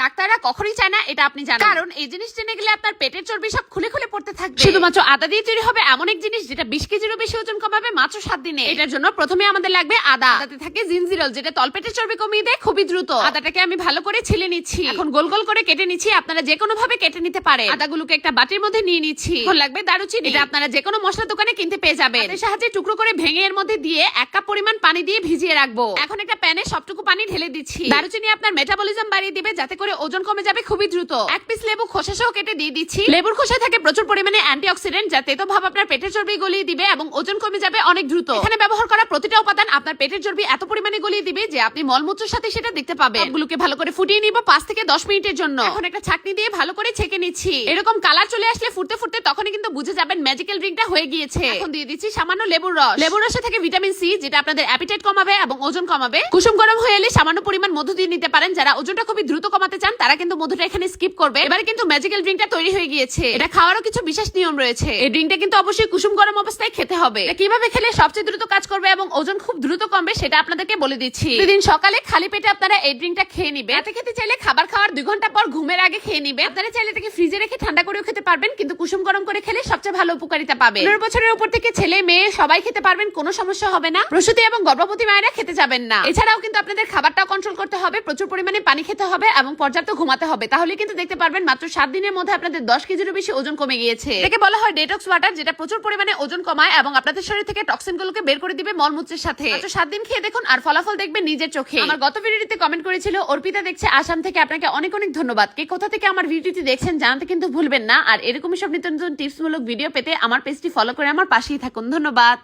ডাক্তাররা কখনোই চায় না এটা আপনি জানেন। কারণ এই জিনিস জেনে গেলে আপনার পেটের চর্বি সব খুলে খুলে পড়তে থাকবে। শুধুমাত্র আদা দিয়ে তৈরি হবে এমন এক জিনিস যেটা বিশ কেজিরও বেশি ওজন কমাবে মাত্র সাত দিনে। এটার জন্য প্রথমে আমাদের লাগবে আদা। আদাতে থাকে জিনজিরল যেটা তলপেটের চর্বি কমিয়ে দেয় খুবই দ্রুত। আদাটাকে আমি ভালো করে ছিলে নিচ্ছি। এখন গোল গোল করে কেটে নিচ্ছি আপনারা যে কোনো ভাবে কেটে নিতে পারেন। আদাগুলোকে একটা বাটির মধ্যে নিয়ে নিচ্ছি। এখন লাগবে দারুচিনি। এটা আপনারা যে কোনো মশলা দোকানে কিনতে পেয়ে যাবেন। হাতের সাহায্যে টুকরো করে ভেঙে এর মধ্যে দিয়ে এক কাপ পরিমাণ পানি দিয়ে ভিজিয়ে রাখব। এখন একটা প্যানে সবটুকু পানি ঢেলে দিচ্ছি। দারুচিনি আপনার মেটাবলিজম বাড়িয়ে দিবে যাতে করে ওজন কমে যাবে খুবই দ্রুত। এক পিস লেবু খোসা সহ কেটে দিয়ে দিচ্ছি। লেবুর খোসায় থাকে প্রচুর পরিমাণে অ্যান্টিঅক্সিডেন্ট যা তেতো ভাব আপনার পেটের চর্বি গলিয়ে দিবে এবং ওজন কমে যাবে অনেক দ্রুত। এখানে ব্যবহার করা প্রতিটা উপাদান আপনার পেটের চর্বি এত পরিমাণে গলিয়ে দিবে যে আপনি মলমূত্রের সাথে সেটা দেখতে পাবেন। সবগুলোকে ভালো করে ফুটিয়ে নিব পাঁচ থেকে দশ মিনিটের জন্য। এখন একটা ছাকনি দিয়ে ভালো করে ছেঁকে নিচ্ছি। এরকম কালার চলে আসলে ফুটতে ফুটতে তখনই কিন্তু বুঝে যাবেন ম্যাজিক্যাল ড্রিঙ্কটা হয়ে গিয়েছে। এখন দিয়ে দিচ্ছি সামান্য লেবুর রস। লেবুর রসে থাকে ভিটামিন সি যেটা আপনাদের অ্যাপিটাইট কমাবে এবং ওজন কমাবে। কুসুম গরম হয়ে এলে সামান্য পরিমাণ মধু দিয়ে নিতে পারেন, যারা ওজনটা খুবই দ্রুত কমাতে চান, তারা কিন্তু মধুটা এখানে স্কিপ করবে। এবারে কিন্তু ম্যাজিক্যাল ড্রিঙ্কটা তৈরি হয়ে গিয়েছে। এটা খাওয়ারও কিছু বিশেষ নিয়ম রয়েছে। এই ড্রিঙ্কটা কিন্তু অবশ্যই কুসুম গরম অবস্থায় খেতে হবে। কীভাবে খেলে সবচেয়ে দ্রুত কাজ করবে এবং ওজন খুব দ্রুত কমবে, সেটা আপনাদেরকে বলে দিচ্ছি। প্রতিদিন সকালে খালি পেটে আপনারা এই ড্রিঙ্কটা খেয়ে নিবে। রাতে খেতে চাইলে খাবার খাওয়ার দুই ঘণ্টা পর ঘুমের আগে খেয়ে নিবে। আপনারা চাইলে এটাকে ফ্রিজে রেখে ঠান্ডা করেও খেতে পারবেন, কিন্তু কুসুম গরম করে খেলে সবচেয়ে ভালো উপকারিতা পাবে। পনেরো বছরের উপর থেকে ছেলে, মেয়ে, সবাই খেতে পারবেন, কোনো সমস্যা হবে না। প্রসূতি এবং গর্ভবতী মায়েরা খেতে যাবেন না। এছাড়াও কিন্তু আপনাদের খাবারটাও কন্ট্রোল করতে হবে, প্রচুর পরিমাণে পানি খেতে হবে এবং পর্যাপ্ত ঘুমাতে হবে। তাহলে কিন্তু দেখতে পারবেন মাত্র সাত দিনের মধ্যে আপনাদের দশ কেজিরও বেশি ওজন কমে গিয়েছে। এটাকে বলা হয় ডেটক্স ওয়াটার যেটা প্রচুর পরিমাণে ওজন কমায় এবং আপনাদের শরীর থেকে টক্সিন গুলোকে বের করে দিবে মলমূত্রের সাথে। মাত্র সাত দিন খেয়ে দেখুন আর ফলাফল দেখবেন নিজের চোখে। আমার গত ভিডিওতে কমেন্ট করেছিল অর্পিতা দেখছে আসাম থেকে আপনাকে অনেক অনেক ধন্যবাদ। কে কোথা থেকে আমার ভিডিওটি দেখছেন জানাতে কিন্তু ভুলবেন না। আর এরকমই সব নিত্য নতুন টিপস মূলক ভিডিও পেতে আমার পেজটি ফলো করে আমার পাশেই থাকুন। ধন্যবাদ।